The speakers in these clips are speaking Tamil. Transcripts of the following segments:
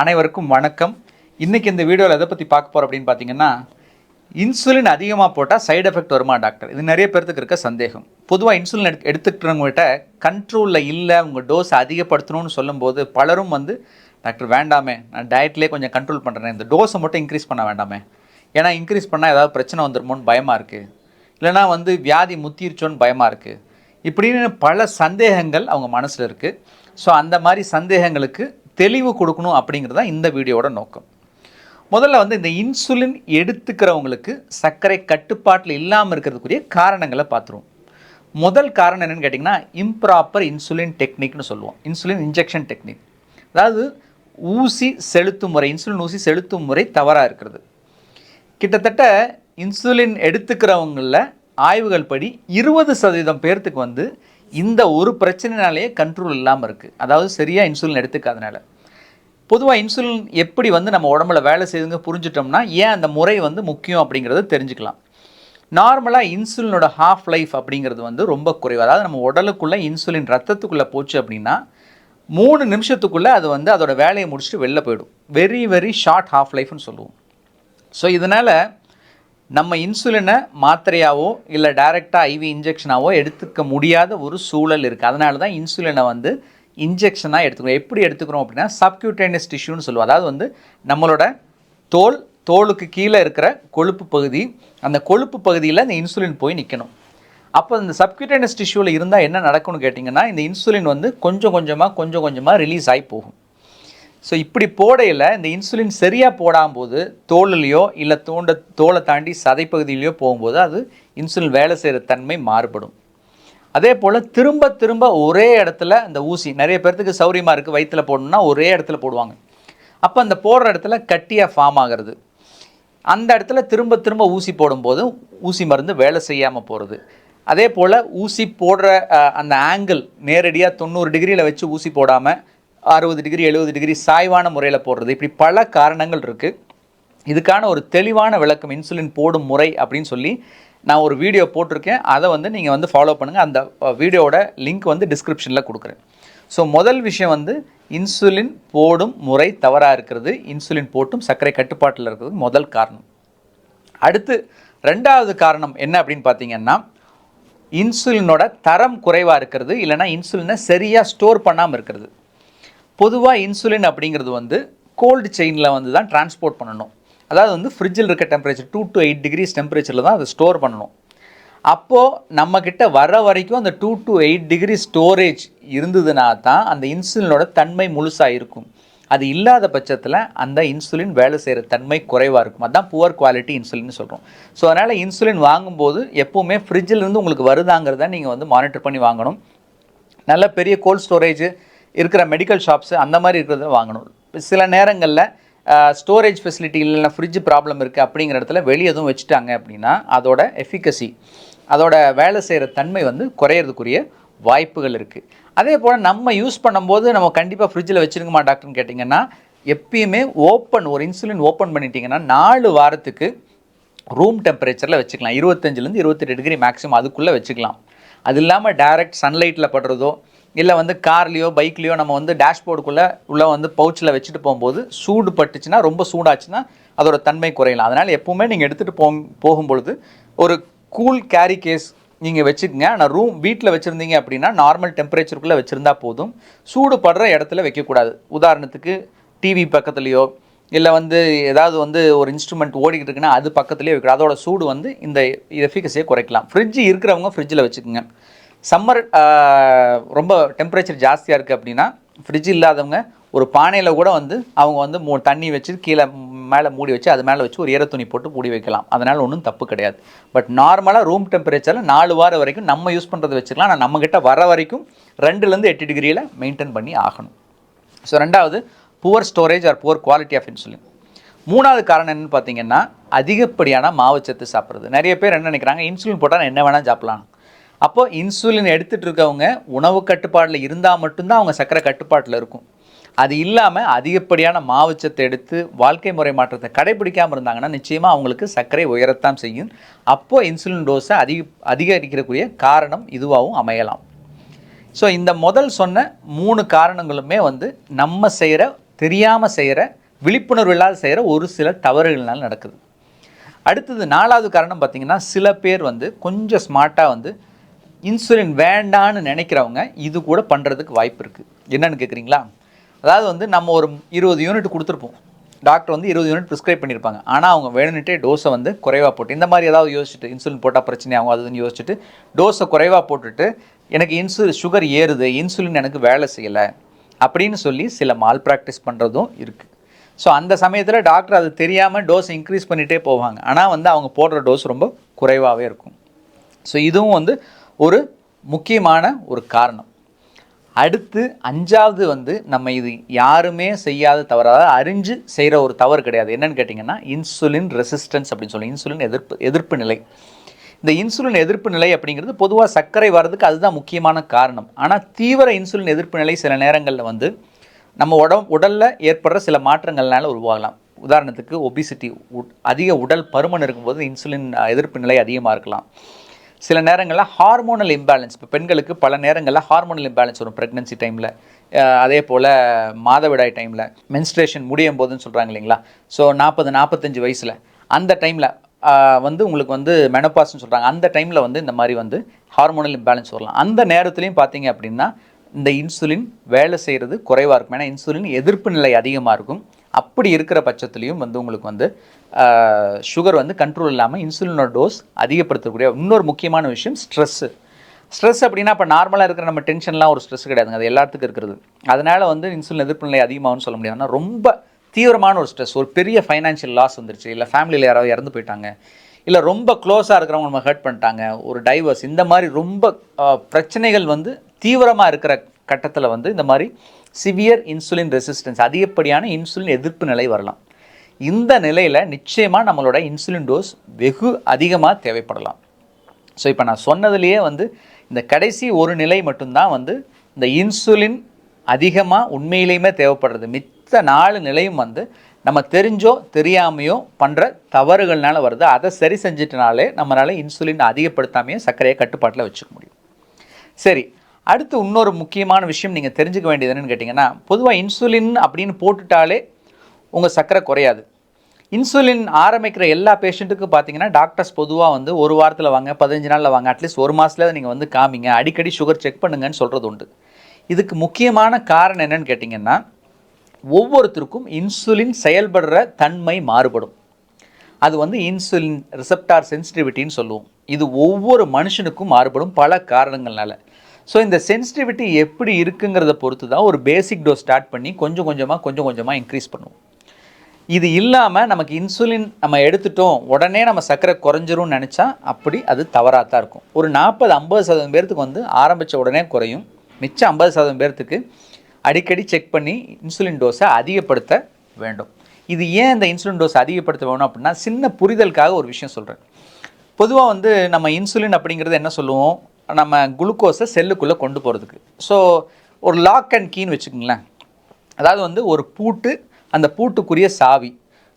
அனைவருக்கும் வணக்கம். இன்றைக்கி இந்த வீடியோவில் எதை பற்றி பார்க்க போகிறோம் அப்படின்னு பார்த்தீங்கன்னா இன்சுலின் அதிகமாக போட்டால் சைடு எஃபெக்ட் வருமா டாக்டர்? இது நிறைய பேர்த்துக்கு இருக்க சந்தேகம். பொதுவாக இன்சுலின் எடுத்து எடுத்துக்கிறவங்ககிட்ட கண்ட்ரோலில் இல்லை உங்கள் டோஸ் அதிகப்படுத்தணும்னு சொல்லும்போது பலரும் வந்து டாக்டர் வேண்டாமே நான் டயட்லேயே கொஞ்சம் கண்ட்ரோல் பண்ணுறேன் இந்த டோஸை மட்டும் இன்க்ரீஸ் பண்ண வேண்டாமே. ஏன்னா இன்க்ரீஸ் பண்ணால் ஏதாவது பிரச்சனை வந்துருமோன்னு பயமாக இருக்குது இல்லைனா வந்து வியாதி முத்திருச்சோன்னு பயமாக இருக்குது இப்படின்னு பல சந்தேகங்கள் அவங்க மனசில் இருக்குது ஸோ அந்த மாதிரி சந்தேகங்களுக்கு தெளிவு கொடுக்கணும் அப்படிங்கிறது தான் இந்த வீடியோவோட நோக்கம். முதல்ல வந்து இந்த இன்சுலின் எடுத்துக்கிறவங்களுக்கு சர்க்கரை கட்டுப்பாட்டில் இல்லாமல் இருக்கிறதுக்குரிய காரணங்களை பார்த்துருவோம். முதல் காரணம் என்னென்னு கேட்டிங்கன்னா இம்ப்ராப்பர் இன்சுலின் டெக்னிக்னு சொல்லுவோம். இன்சுலின் இன்ஜெக்ஷன் டெக்னிக் அதாவது ஊசி செலுத்தும் முறை இன்சுலின் ஊசி செலுத்தும் முறை தவறாக இருக்கிறது. கிட்டத்தட்ட இன்சுலின் எடுத்துக்கிறவங்களில் ஆய்வுகள் படி இருபது சதவீதம் பேர்த்துக்கு வந்து இந்த ஒரு பிரச்சனைனாலேயே கண்ட்ரோல் இல்லாமல் இருக்குது அதாவது சரியாக இன்சுலின் எடுத்துக்காதனால. பொதுவாக இன்சுலின் எப்படி வந்து நம்ம உடம்புல வேலை செய்யுதுங்க புரிஞ்சிட்டோம்னா ஏன் அந்த முறை வந்து முக்கியம் அப்படிங்கிறத தெரிஞ்சுக்கலாம். நார்மலாக இன்சுலினோட ஹாஃப் லைஃப் அப்படிங்கிறது வந்து ரொம்ப குறைவு. அதாவது நம்ம உடலுக்குள்ளே இன்சுலின் ரத்தத்துக்குள்ளே போச்சு அப்படின்னா மூணு நிமிஷத்துக்குள்ளே அது வந்து அதோட வேலையை முடிச்சுட்டு வெளில போயிடும். வெரி வெரி ஷார்ட் ஹாஃப் லைஃப்னு சொல்லுவோம். ஸோ இதனால் நம்ம இன்சுலினை மாத்திரையாவோ இல்லை டைரெக்டாக ஐவி இன்ஜெக்ஷனாவோ எடுத்துக்க முடியாத ஒரு சூழல் இருக்குது அதனால தான் இன்சுலினை வந்து இன்ஜெக்ஷனாக எடுத்துக்கிறோம். எப்படி எடுத்துக்கிறோம் அப்படின்னா சப்கியூட்டேனியஸ் டிஷ்யூன்னு சொல்லுவோம். அதாவது வந்து நம்மளோட தோல் தோலுக்கு கீழே இருக்கிற கொழுப்பு பகுதி அந்த கொழுப்பு பகுதியில் இந்த இன்சுலின் போய் நிற்கணும் அப்போ இந்த சப்கியூட்டேனியஸ் டிஷ்யூவில் இருந்தால் என்ன நடக்கும்னு கேட்டிங்கன்னா இந்த இன்சுலின் வந்து கொஞ்சம் கொஞ்சமாக கொஞ்சம் கொஞ்சமாக ரிலீஸ் ஆகி போகும். ஸோ இப்படி போடையில் இந்த இன்சுலின் சரியாக போடாமல் போது தோல்லையோ இல்லை தோண்ட தோலை தாண்டி சதைப்பகுதியிலையோ போகும்போது அது இன்சுலின் வேலை செய்கிற தன்மை மாறுபடும். அதே போல் திரும்ப திரும்ப ஒரே இடத்துல இந்த ஊசி நிறைய பேர்த்துக்கு சௌரியமாக இருக்குது வயிற்றில் போடணும்னா ஒரே இடத்துல போடுவாங்க. அப்போ அந்த போடுற இடத்துல கட்டியாக ஃபார்ம் ஆகிறது. அந்த இடத்துல திரும்ப திரும்ப ஊசி போடும்போது ஊசி மருந்து வேலை செய்யாமல் போகிறது அதே போல் ஊசி போடுற அந்த ஆங்கிள் நேரடியாக தொண்ணூறு டிகிரியில் வச்சு ஊசி போடாமல் அறுபது டிகிரி எழுபது டிகிரி சாய்வான முறையில் போடுறது. இப்படி பல காரணங்கள் இருக்குது இதுக்கான ஒரு தெளிவான விளக்கம் இன்சுலின் போடும் முறை அப்படின்னு சொல்லி நான் ஒரு வீடியோ போட்டிருக்கேன். அதை வந்து நீங்கள் வந்து ஃபாலோ பண்ணுங்கள் அந்த வீடியோவோட லிங்க் வந்து டிஸ்கிரிப்ஷனில் கொடுக்குறேன். ஸோ முதல் விஷயம் வந்து இன்சுலின் போடும் முறை தவறாக இருக்கிறது. இன்சுலின் போட்டும் சர்க்கரை கட்டுப்பாட்டில் இருக்கிறது முதல் காரணம். அடுத்து ரெண்டாவது காரணம் என்ன அப்படின்னு பார்த்தீங்கன்னா இன்சுலினோட தரம் குறைவாக இருக்கிறது. இல்லைன்னா இன்சுலினை சரியாக ஸ்டோர் பண்ணாமல் இருக்கிறது. பொதுவாக இன்சுலின் அப்படிங்கிறது வந்து கோல்டு செயினில் வந்து தான் டிரான்ஸ்போர்ட் பண்ணணும். அதாவது வந்து ஃப்ரிட்ஜில் இருக்க temperature two to eight degrees டெம்பரேச்சரில் தான் அதை ஸ்டோர் பண்ணணும். அப்போது நம்மக்கிட்ட வர வரைக்கும் அந்த two to eight degree storage இருந்ததுனா தான் அந்த இன்சுலினோட தன்மை முழுசாக இருக்கும். அது இல்லாத பட்சத்தில் அந்த இன்சுலின் வேலை செய்கிற தன்மை குறைவாக இருக்கும். அதுதான் புவர் குவாலிட்டி இன்சுலின் சொல்கிறோம் ஸோ அதனால் இன்சுலின் வாங்கும்போது எப்போவுமே ஃப்ரிட்ஜில் இருந்து உங்களுக்கு வருதாங்கிறத நீங்கள் வந்து மானிட்டர் பண்ணி வாங்கணும். நல்ல பெரிய கோல்ட் ஸ்டோரேஜ் இருக்கிற மெடிக்கல் ஷாப்ஸு அந்த மாதிரி இருக்கிறத வாங்கணும். சில நேரங்களில் ஸ்டோரேஜ் ஃபெசிலிட்டி இல்லைன்னா ஃப்ரிட்ஜ் ப்ராப்ளம் இருக்குது அப்படிங்கிற இடத்துல வெளியே எதுவும் வச்சுட்டாங்க அப்படின்னா அதோட எஃபிகசி அதோட வேலை செய்கிற தன்மை வந்து குறையிறதுக்குரிய வாய்ப்புகள் இருக்குது அதே போல் நம்ம யூஸ் பண்ணும்போது நம்ம கண்டிப்பாக ஃப்ரிட்ஜில் வச்சுருக்குமா டாக்டர்னு கேட்டிங்கன்னா எப்பயுமே ஓப்பன் ஒரு இன்சுலின் ஓப்பன் பண்ணிட்டீங்கன்னா நாலு வாரத்துக்கு ரூம் டெம்பரேச்சரில் வச்சுக்கலாம். இருபத்தஞ்சிலேருந்து இருபத்தெட்டு டிகிரி மேக்ஸிமம் அதுக்குள்ளே வச்சுக்கலாம். அது இல்லாமல் டைரக்ட் சன்லைட்டில் படுறதோ இல்லை வந்து கார்லேயோ பைக்லேயோ நம்ம வந்து டேஷ்போர்டுக்குள்ளே உள்ள வந்து பவுச்சில் வச்சுட்டு போகும்போது சூடு பட்டுச்சுன்னா ரொம்ப சூடாச்சுன்னா அதோட தன்மை குறையலாம். அதனால் எப்போவுமே நீங்கள் எடுத்துகிட்டு போ போகும்பொழுது ஒரு கூல் கேரி கேஸ் நீங்கள் வச்சுக்கோங்க. ஆனால் ரூம் வீட்டில் வச்சுருந்தீங்க அப்படின்னா நார்மல் டெம்பரேச்சருக்குள்ளே வச்சுருந்தா போதும். சூடு படுற இடத்துல வைக்கக்கூடாது. உதாரணத்துக்கு டிவி பக்கத்துலேயோ இல்லை வந்து ஏதாவது வந்து ஒரு இன்ஸ்ட்ருமெண்ட் ஓடிக்கிட்டு இருக்குன்னா அது பக்கத்துலேயே வைக்கணும் அதோட சூடு வந்து இந்த எஃபிகசியை குறைக்கலாம். ஃப்ரிட்ஜ் இருக்கிறவங்க ஃப்ரிட்ஜில் வச்சுக்கோங்க. சம்மர் ரொம்ப டெம்பரேச்சர் ஜாஸ்தியாக இருக்குது அப்படின்னா ஃப்ரிட்ஜ் இல்லாதவங்க ஒரு பானையில் கூட வந்து அவங்க வந்து மூ தண்ணி வச்சு கீழே மேலே மூடி வச்சு அது மேலே வச்சு ஒரு ஈர துணி போட்டு மூடி வைக்கலாம். அதனால் ஒன்றும் தப்பு கிடையாது. பட் நார்மலாக ரூம் டெம்பரேச்சரில் நாலு வாரம் வரைக்கும் நம்ம யூஸ் பண்ணுறது வச்சுக்கலாம். ஆனால் நம்மக்கிட்ட வர வரைக்கும் ரெண்டுலேருந்து எட்டு டிகிரியில் மெயின்டைன் பண்ணி ஆகணும். ஸோ ரெண்டாவது poor storage or poor quality of insulin மூணாவது காரணம் என்னென்னு பார்த்தீங்கன்னா அதிகப்படியான மாவுச்சத்து சாப்பிட்றது. நிறைய பேர் என்ன நினைக்கிறாங்க இன்சுலின் போட்டால் என்ன வேணால் சாப்பிடலாம். அப்போது இன்சுலின் எடுத்துகிட்டு இருக்கவங்க உணவு கட்டுப்பாட்டில் இருந்தால் மட்டும்தான் அவங்க சர்க்கரை கட்டுப்பாட்டில் இருக்கும். அது இல்லாமல் அதிகப்படியான மாவுச்சத்தை எடுத்து வாழ்க்கை முறை மாற்றத்தை கடைபிடிக்காமல் இருந்தாங்கன்னா நிச்சயமாக அவங்களுக்கு சர்க்கரை உயரத்தான் செய்யும். அப்போது இன்சுலின் டோஸை அதிக அதிகரிக்கிறக்கூடிய காரணம் இதுவாகவும் அமையலாம். ஸோ இந்த முதல் சொன்ன மூணு காரணங்களுமே வந்து நம்ம செய்கிற தெரியாமல் செய்கிற விழிப்புணர்வு இல்லாத செய்கிற ஒரு சில தவறுகள்னால நடக்குது. அடுத்தது நாலாவது காரணம் பார்த்தீங்கன்னா சில பேர் வந்து கொஞ்சம் ஸ்மார்ட்டாக வந்து இன்சுலின் வேண்டான்னு நினைக்கிறவங்க இது கூட பண்ணுறதுக்கு வாய்ப்பு இருக்குது என்னென்னு கேட்குறீங்களா அதாவது வந்து நம்ம ஒரு இருபது யூனிட் கொடுத்துருப்போம். டாக்டர் வந்து இருபது யூனிட் ப்ரிஸ்கிரைப் பண்ணியிருப்பாங்க ஆனால் அவங்க வேணுன்ட்டே டோஸை வந்து குறைவாக போட்டு இந்த மாதிரி ஏதாவது யோசிச்சுட்டு இன்சுலின் போட்டால் பிரச்சனை ஆகும் அதுன்னு யோசிச்சுட்டு டோஸை குறைவாக போட்டுட்டு எனக்கு இன்சுலின் சுகர் ஏறுது இன்சுலின் எனக்கு வேலை செய்யலை அப்படின்னு சொல்லி சில மால் ப்ராக்டிஸ் பண்ணுறதும் இருக்குது ஸோ அந்த சமயத்தில் டாக்டர் அது தெரியாமல் டோஸ் இன்க்ரீஸ் பண்ணிகிட்டே போவாங்க. ஆனால் வந்து அவங்க போடுற டோஸ் ரொம்ப குறைவாகவே இருக்கும். ஸோ இதுவும் வந்து ஒரு முக்கியமான ஒரு காரணம். அடுத்து அஞ்சாவது வந்து நம்ம இது யாருமே செய்யாத தவறாக அறிஞ்சு செய்கிற ஒரு தவறு கிடையாது. என்னன்னு கேட்டிங்கன்னா இன்சுலின் ரெசிஸ்டன்ஸ் அப்படின்னு சொல்லி இன்சுலின் எதிர்ப்பு எதிர்ப்பு நிலை. இந்த இன்சுலின் எதிர்ப்பு நிலை அப்படிங்கிறது பொதுவாக சர்க்கரை வர்றதுக்கு அதுதான் முக்கியமான காரணம். ஆனால் தீவிர இன்சுலின் எதிர்ப்பு நிலை சில நேரங்களில் வந்து நம்ம உடம் உடலில் ஏற்படுற சில மாற்றங்கள்னால உருவாகலாம். உதாரணத்துக்கு ஒபிசிட்டி அதிக உடல் பருமன் இருக்கும்போது இன்சுலின் எதிர்ப்பு நிலை அதிகமாக இருக்கலாம். சில நேரங்களில் ஹார்மோனல் இம்பேலன்ஸ் இப்போ பெண்களுக்கு பல நேரங்களில் ஹார்மோனல் இம்பேலன்ஸ் வரும் ப்ரெக்னன்சி டைமில் அதே போல் மாதவிடாய் டைமில் மென்ஸ்ட்ரேஷன் முடியும் போதுன்னு சொல்கிறாங்க இல்லைங்களா? ஸோ நாற்பது நாற்பத்தஞ்சு வயசில். அந்த டைமில் வந்து உங்களுக்கு வந்து மெனப்பாஸ்ன்னு சொல்கிறாங்க அந்த டைமில் வந்து இந்த மாதிரி வந்து ஹார்மோனல் இம்பேலன்ஸ் வரலாம். அந்த நேரத்துலையும் பார்த்தீங்க அப்படின்னா இந்த இன்சுலின் வேலை செய்கிறது குறைவாக இருக்கும். ஏன்னா இன்சுலின் எதிர்ப்பு நிலை அதிகமாக இருக்கும். அப்படி இருக்கிற பட்சத்துலேயும் வந்து உங்களுக்கு வந்து சுகர் வந்து கண்ட்ரோல் இல்லாமல் இன்சுலினோட டோஸ் அதிகப்படுத்தக்கூடிய இன்னொரு முக்கியமான விஷயம் ஸ்ட்ரெஸ்ஸு ஸ்ட்ரெஸ் அப்படின்னா இப்போ நார்மலாக இருக்கிற நம்ம டென்ஷன்லாம் ஒரு ஸ்ட்ரெஸ் கிடையாதுங்க. அது எல்லாத்துக்கும் இருக்கிறது. அதனால் வந்து இன்சுலின் எதிர்ப்பு நிலை அதிகமாகும்னு சொல்ல முடியாது ஆனால் ரொம்ப தீவிரமான ஒரு ஸ்ட்ரெஸ் ஒரு பெரிய ஃபைனான்ஷியல் லாஸ் வந்துருச்சு. இல்லை ஃபேமிலியில் யாராவது இறந்து போயிட்டாங்க. இல்லை ரொம்ப க்ளோஸாக இருக்கிறவங்க நம்ம ஹர்ட் பண்ணிட்டாங்க. ஒரு டைவர்ஸ் இந்த மாதிரி ரொம்ப பிரச்சனைகள் வந்து தீவிரமாக இருக்கிற கட்டத்தில் வந்து இந்த மாதிரி சிவியர் இன்சுலின் ரெசிஸ்டன்ஸ் அதிகப்படியான இன்சுலின் எதிர்ப்பு நிலை வரலாம். இந்த நிலையில் நிச்சயமாக நம்மளோட இன்சுலின் டோஸ் வெகு அதிகமாக தேவைப்படலாம். ஸோ இப்போ நான் சொன்னதுலேயே வந்து இந்த கடைசி ஒரு நிலை மட்டும்தான் வந்து இந்த இன்சுலின் அதிகமாக உண்மையிலேயுமே தேவைப்படுறது. மித்த நாலு நிலையும் வந்து நம்ம தெரிஞ்சோ தெரியாமையோ பண்ணுற தவறுகள்னால வருது. அதை சரி செஞ்சிட்டனாலே நம்மளால் இன்சுலின் அதிகப்படுத்தாமையே சர்க்கரையை கட்டுப்பாட்டில் வச்சுக்க முடியும். சரி அடுத்து இன்னொரு முக்கியமான விஷயம் நீங்கள் தெரிஞ்சுக்க வேண்டியது என்னென்னு கேட்டிங்கன்னா பொதுவாக இன்சுலின் அப்படின்னு போட்டுட்டாலே உங்கள் சர்க்கரை குறையாது. இன்சுலின் ஆரம்பிக்கிற எல்லா பேஷண்ட்டுக்கும் பார்த்தீங்கன்னா டாக்டர்ஸ் பொதுவாக வந்து ஒரு வாரத்தில் வாங்க பதினஞ்சு நாளில் வாங்க அட்லீஸ்ட் ஒரு மாதத்தில் நீங்கள் வந்து காமிங்க அடிக்கடி சுகர் செக் பண்ணுங்கன்னு சொல்கிறது உண்டு. இதுக்கு முக்கியமான காரணம் என்னென்னு கேட்டிங்கன்னா ஒவ்வொருத்தருக்கும் இன்சுலின் செயல்படுற தன்மை மாறுபடும். அது வந்து இன்சுலின் ரிசப்டார் சென்சிட்டிவிட்டின்னு சொல்லுவோம். இது ஒவ்வொரு மனுஷனுக்கும் மாறுபடும் பல காரணங்கள்னால. ஸோ இந்த சென்சிட்டிவிட்டி எப்படி இருக்குங்கிறத பொறுத்து தான் ஒரு பேசிக் டோஸ் ஸ்டார்ட் பண்ணி கொஞ்சம் கொஞ்சமாக கொஞ்சம் கொஞ்சமாக இன்க்ரீஸ் பண்ணுவோம். இது இல்லாமல் நமக்கு இன்சுலின் நம்ம எடுத்துட்டோம் உடனே நம்ம சர்க்கரை குறைஞ்சிரும்னு நினச்சா அப்படி அது தவறாக தான் இருக்கும். ஒரு நாற்பது ஐம்பது சதவீதம் பேர்த்துக்கு வந்து ஆரம்பித்த உடனே குறையும். மிச்சம் ஐம்பது சதவீதம் பேர்த்துக்கு அடிக்கடி செக் பண்ணி இன்சுலின் டோஸை அதிகப்படுத்த வேண்டும். இது ஏன் இந்த இன்சுலின் டோஸ் அதிகப்படுத்த வேணும் அப்படின்னா சின்ன புரிதலுக்காக ஒரு விஷயம் சொல்கிறேன் பொதுவாக வந்து நம்ம இன்சுலின் அப்படிங்கிறது என்ன சொல்லுவோம்? நம்ம குளுக்கோஸை செல்லுக்குள்ளே கொண்டு போகிறதுக்கு. ஸோ ஒரு லாக் அண்ட் கீன்னு வச்சுக்கோங்களேன். அதாவது வந்து ஒரு பூட்டு அந்த பூட்டுக்குரிய சாவி.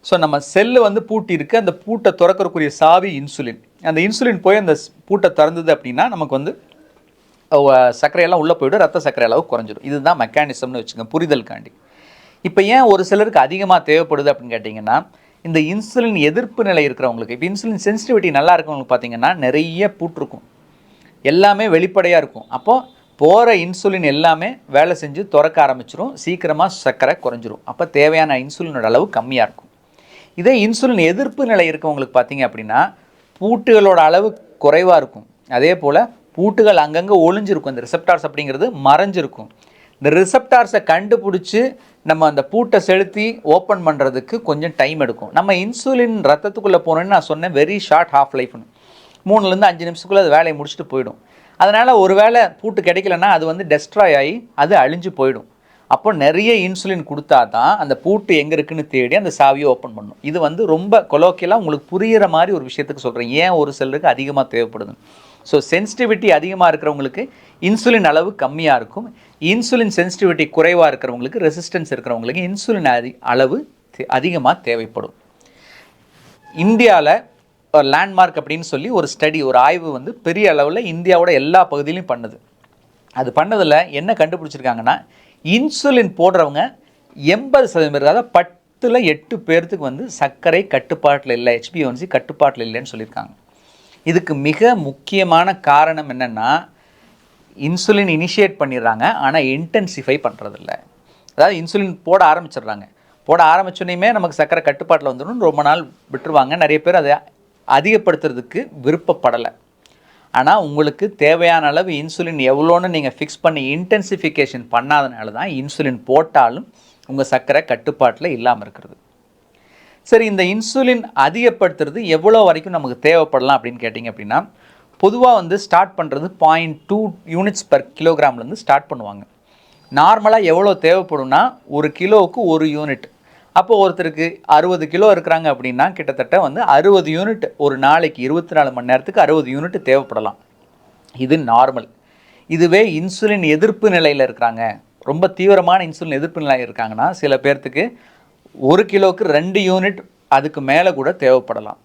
ஸோ நம்ம செல்லு வந்து பூட்டி இருக்குது அந்த பூட்டை திறக்கறக்குரிய சாவி இன்சுலின் அந்த இன்சுலின் போய் அந்த பூட்டை திறந்தது அப்படின்னா நமக்கு வந்து சர்க்கரையெல்லாம் உள்ளே போய்டும் ரத்த சர்க்கரை அளவு குறைஞ்சிடும் இதுதான் மெக்கானிசம்னு வச்சுக்கோங்க புரிதலுக்காண்டி இப்போ ஏன் ஒரு சிலருக்கு அதிகமாக தேவைப்படுது அப்படின்னு கேட்டிங்கன்னா இந்த இன்சுலின் எதிர்ப்பு நிலை இருக்கிறவங்களுக்கு இப்போ இன்சுலின் சென்சிட்டிவிட்டி நல்லா இருக்கவங்களுக்கு பார்த்தீங்கன்னா நிறைய பூட்டிருக்கும். எல்லாமே வெளிப்படையாக இருக்கும். அப்போது போகிற இன்சுலின் எல்லாமே வேலை செஞ்சு திறக்க ஆரம்பிச்சிரும். சீக்கிரமாக சர்க்கரை குறைஞ்சிரும். அப்போ தேவையான இன்சுலினோட அளவு கம்மியாக இருக்கும். இதே இன்சுலின் எதிர்ப்பு நிலை இருக்கவங்களுக்கு பார்த்தீங்க அப்படின்னா பூட்டுகளோட அளவு குறைவாக இருக்கும். அதே போல் பூட்டுகள் அங்கங்கே ஒளிஞ்சிருக்கும். இந்த ரிசெப்டார்ஸ் அப்படிங்கிறது மறைஞ்சிருக்கும். இந்த ரிசெப்டார்ஸை கண்டுபிடிச்சி நம்ம அந்த பூட்டை செலுத்தி ஓப்பன் பண்ணுறதுக்கு கொஞ்சம் டைம் எடுக்கும். நம்ம இன்சுலின் ரத்தத்துக்குள்ளே போனோன்னு நான் சொன்னேன் வெரி ஷார்ட் ஹாஃப் லைஃப்னு மூணுலேருந்து அஞ்சு நிமிஷத்துக்குள்ளே அது வேலையை முடிச்சுட்டு போயிடும். அதனால் ஒரு வேளை பூட்டு கிடைக்கலன்னா அது வந்து டெஸ்ட்ராய் ஆகி அது அழிஞ்சு போயிடும். அப்போ நிறைய இன்சுலின் கொடுத்தா தான் அந்த பூட்டு எங்கே இருக்குன்னு தேடி அந்த சாவியை ஓப்பன் பண்ணும். இது வந்து ரொம்ப கொலோக்கியலாக உங்களுக்கு புரிகிற மாதிரி ஒரு விஷயத்துக்கு சொல்கிறேன் ஏன் ஒரு செல்லுக்கு அதிகமாக தேவைப்படுது? ஸோ சென்சிட்டிவிட்டி அதிகமாக இருக்கிறவங்களுக்கு இன்சுலின் அளவு கம்மியாக இருக்கும். இன்சுலின் சென்சிட்டிவிட்டி குறைவாக இருக்கிறவங்களுக்கு ரெசிஸ்டன்ஸ் இருக்கிறவங்களுக்கு இன்சுலின் அதி அளவு அதிகமாக தேவைப்படும். இந்தியாவில் லேண்ட்மார்க் அப்படின்னு சொல்லி ஒரு ஸ்டடி ஒரு ஆய்வு வந்து பெரிய அளவில் இந்தியாவோட எல்லா பகுதியிலையும் பண்ணுது. அது பண்ணதில் என்ன கண்டுபிடிச்சிருக்காங்கன்னா இன்சுலின் போடுறவங்க எண்பது சதவீதம் பேர் அதாவது பத்தில் எட்டு பேர்த்துக்கு வந்து சர்க்கரை கட்டுப்பாட்டில் இல்லை ஹெச்பிஒன்சி கட்டுப்பாட்டில் இல்லைன்னு சொல்லியிருக்காங்க. இதுக்கு மிக முக்கியமான காரணம் என்னென்னா இன்சுலின் இனிஷியேட் பண்ணிடுறாங்க ஆனால் இன்டென்சிஃபை பண்ணுறதில்ல அதாவது இன்சுலின் போட ஆரம்பிச்சிடுறாங்க. போட ஆரம்பிச்சோன்னே நமக்கு சர்க்கரை கட்டுப்பாட்டில் வந்துடும் ரொம்ப நாள் விட்டுருவாங்க. நிறைய பேர் அதை அதிகப்படுத்துறதுக்கு விருப்பப்படலை. ஆனால் உங்களுக்கு தேவையான அளவு இன்சுலின் எவ்வளோன்னு நீங்கள் ஃபிக்ஸ் பண்ணி இன்டென்சிஃபிகேஷன் பண்ணாதனால தான் இன்சுலின் போட்டாலும் உங்கள் சர்க்கரை கட்டுப்பாட்டில் இல்லாமல் இருக்கிறது. சரி இந்த இன்சுலின் அதிகப்படுத்துறது எவ்வளோ வரைக்கும் நமக்கு தேவைப்படலாம் அப்படின்னு கேட்டிங்க அப்படின்னா பொதுவாக வந்து ஸ்டார்ட் பண்ணுறது பாயிண்ட் டூ யூனிட்ஸ் பர் கிலோகிராம்லேருந்து ஸ்டார்ட் பண்ணுவாங்க. நார்மலாக எவ்வளோ தேவைப்படும்னா ஒரு கிலோவுக்கு ஒரு யூனிட் அப்போ ஒருத்தருக்கு அறுபது கிலோ இருக்கிறாங்க அப்படின்னா கிட்டத்தட்ட வந்து அறுபது யூனிட் ஒரு நாளைக்கு இருபத்தி நாலு மணி நேரத்துக்கு அறுபது யூனிட் தேவைப்படலாம். இது நார்மல். இதுவே இன்சுலின் எதிர்ப்பு நிலையில் இருக்கிறாங்க. ரொம்ப தீவிரமான இன்சுலின் எதிர்ப்பு நிலையில் இருக்காங்கன்னா சில பேர்த்துக்கு ஒரு கிலோவுக்கு ரெண்டு யூனிட் அதுக்கு மேலே கூட தேவைப்படலாம்.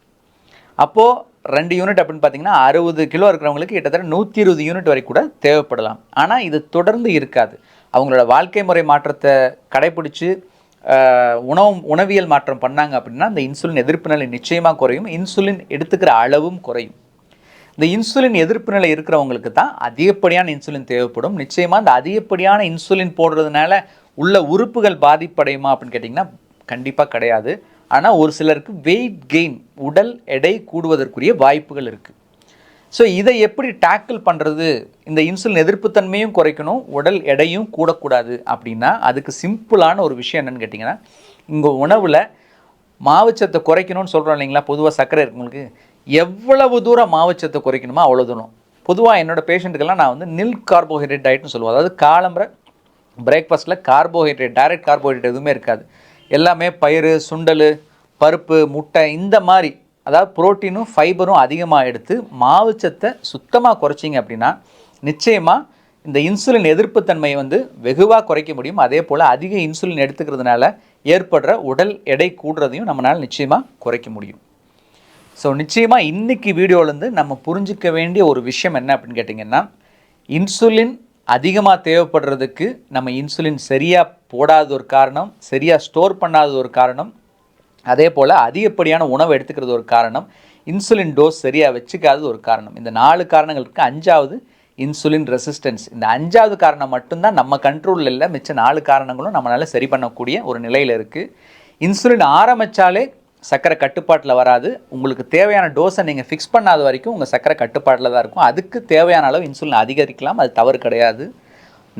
அப்போது ரெண்டு யூனிட் அப்படின்னு பார்த்தீங்கன்னா அறுபது கிலோ இருக்கிறவங்களுக்கு கிட்டத்தட்ட நூற்றி இருபது யூனிட் வரை கூட தேவைப்படலாம். ஆனால் இது தொடர்ந்து இருக்காது. அவங்களோட வாழ்க்கை முறை மாற்றத்தை கடைப்பிடிச்சி உணவு உணவியல் மாற்றம் பண்ணாங்க அப்படின்னா இந்த இன்சுலின் எதிர்ப்பு நிலை நிச்சயமாக குறையும். இன்சுலின் எடுத்துக்கிற அளவும் குறையும். இந்த இன்சுலின் எதிர்ப்பு நிலை இருக்கிறவங்களுக்கு தான் அதிகப்படியான இன்சுலின் தேவைப்படும். நிச்சயமாக இந்த அதிகப்படியான இன்சுலின் போடுறதுனால உள்ள உறுப்புகள் பாதிப்படையுமா அப்படின்னு கேட்டிங்கன்னா கண்டிப்பாக கிடையாது. ஆனால் ஒரு சிலருக்கு வெயிட் கெயின் உடல் எடை கூடுவதற்குரிய வாய்ப்புகள் இருக்குது ஸோ இதை எப்படி டேக்கிள் பண்ணுறது இந்த இன்சுலின் எதிர்ப்புத்தன்மையும் குறைக்கணும் உடல் எடையும் கூடக்கூடாது அப்படின்னா அதுக்கு சிம்பிளான ஒரு விஷயம் என்னென்னு கேட்டிங்கன்னா உங்கள் உணவில் மாவுச்சத்தை குறைக்கணும்னு சொல்கிறோம் இல்லைங்களா? பொதுவாக சர்க்கரை இருக்கவங்களுக்கு எவ்வளவு தூரம் மாவுச்சத்தை குறைக்கணுமோ அவ்வளோ தூரம். பொதுவாக என்னோடய பேஷண்ட்டுக்கெல்லாம் நான் வந்து நில் கார்போஹைட்ரேட் டயட்னு சொல்லுவேன் அதாவது காலம்பரை பிரேக்ஃபாஸ்ட்டில் கார்போஹைட்ரேட் டைரக்ட் கார்போஹைட்ரேட் எதுவுமே இருக்காது. எல்லாமே பயிறு சுண்டல் பருப்பு முட்டை இந்த மாதிரி அதாவது புரோட்டீனும் ஃபைபரும் அதிகமாக எடுத்து மாவுச்சத்தை சுத்தமாக குறைச்சிங்க அப்படின்னா நிச்சயமாக இந்த இன்சுலின் எதிர்ப்புத்தன்மையை வந்து வெகுவாக குறைக்க முடியும். அதே போல் அதிக இன்சுலின் எடுத்துக்கிறதுனால ஏற்படுற உடல் எடை கூடுறதையும் நம்மளால் நிச்சயமாக குறைக்க முடியும். ஸோ நிச்சயமாக இன்றைக்கி வீடியோலேருந்து நம்ம புரிஞ்சிக்க வேண்டிய ஒரு விஷயம் என்ன அப்படின்னு கேட்டிங்கன்னா இன்சுலின் அதிகமாக தேவைப்படுறதுக்கு நம்ம இன்சுலின் சரியாக போடாத ஒரு காரணம் சரியாக ஸ்டோர் பண்ணாத ஒரு காரணம் அதே போல் அதிகப்படியான உணவு எடுத்துக்கிறது ஒரு காரணம் இன்சுலின் டோஸ் சரியாக வச்சுக்காதது ஒரு காரணம். இந்த நாலு காரணங்களுக்கு அஞ்சாவது இன்சுலின் ரெசிஸ்டன்ஸ். இந்த அஞ்சாவது காரணம் மட்டும்தான் நம்ம கண்ட்ரோலில் இல்லை மிச்ச நாலு காரணங்களும் நம்மளால் சரி பண்ணக்கூடிய ஒரு நிலையில் இருக்குது இன்சுலின் ஆரம்பித்தாலே சர்க்கரை கட்டுப்பாட்டில் வராது. உங்களுக்கு தேவையான டோஸை நீங்கள் ஃபிக்ஸ் பண்ணாத வரைக்கும் உங்கள் சர்க்கரை கட்டுப்பாட்டில் தான் இருக்கும். அதுக்கு தேவையான அளவு இன்சுலின் அதிகரிக்கலாம். அது தவறு கிடையாது.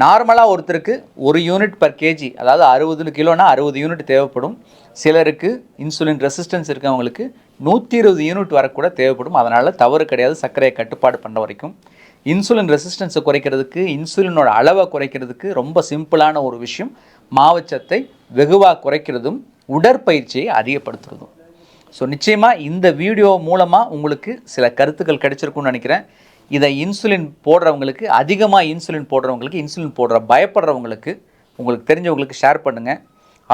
நார்மலாக ஒருத்தருக்கு ஒரு யூனிட் பர் கேஜி அதாவது அறுபது கிலோனா அறுபது யூனிட் தேவைப்படும். சிலருக்கு இன்சுலின் ரெசிஸ்டன்ஸ் இருக்கவங்களுக்கு நூற்றி இருபது யூனிட் வரக்கூட தேவைப்படும். அதனால் தவறு கிடையாது. சர்க்கரையை கட்டுப்பாடு பண்ண வரைக்கும். இன்சுலின் ரெசிஸ்டன்ஸை குறைக்கிறதுக்கு இன்சுலினோட அளவை குறைக்கிறதுக்கு ரொம்ப சிம்பிளான ஒரு விஷயம். மாவுச்சத்தை வெகுவாக குறைக்கிறதும் உடற்பயிற்சியை அதிகப்படுத்துறதும். ஸோ நிச்சயமாக இந்த வீடியோ மூலமாக உங்களுக்கு சில கருத்துக்கள் கிடைச்சிருக்கும்னு நினைக்கிறேன். இதை இன்சுலின் போடுறவங்களுக்கு அதிகமாக இன்சுலின் போடுறவங்களுக்கு இன்சுலின் போடுற பயப்படுறவங்களுக்கு உங்களுக்கு தெரிஞ்சவங்களுக்கு ஷேர் பண்ணுங்கள்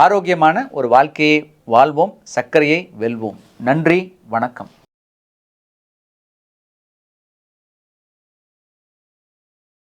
ஆரோக்கியமான ஒரு வாழ்க்கையை வாழ்வோம் சர்க்கரையை வெல்வோம். நன்றி வணக்கம்.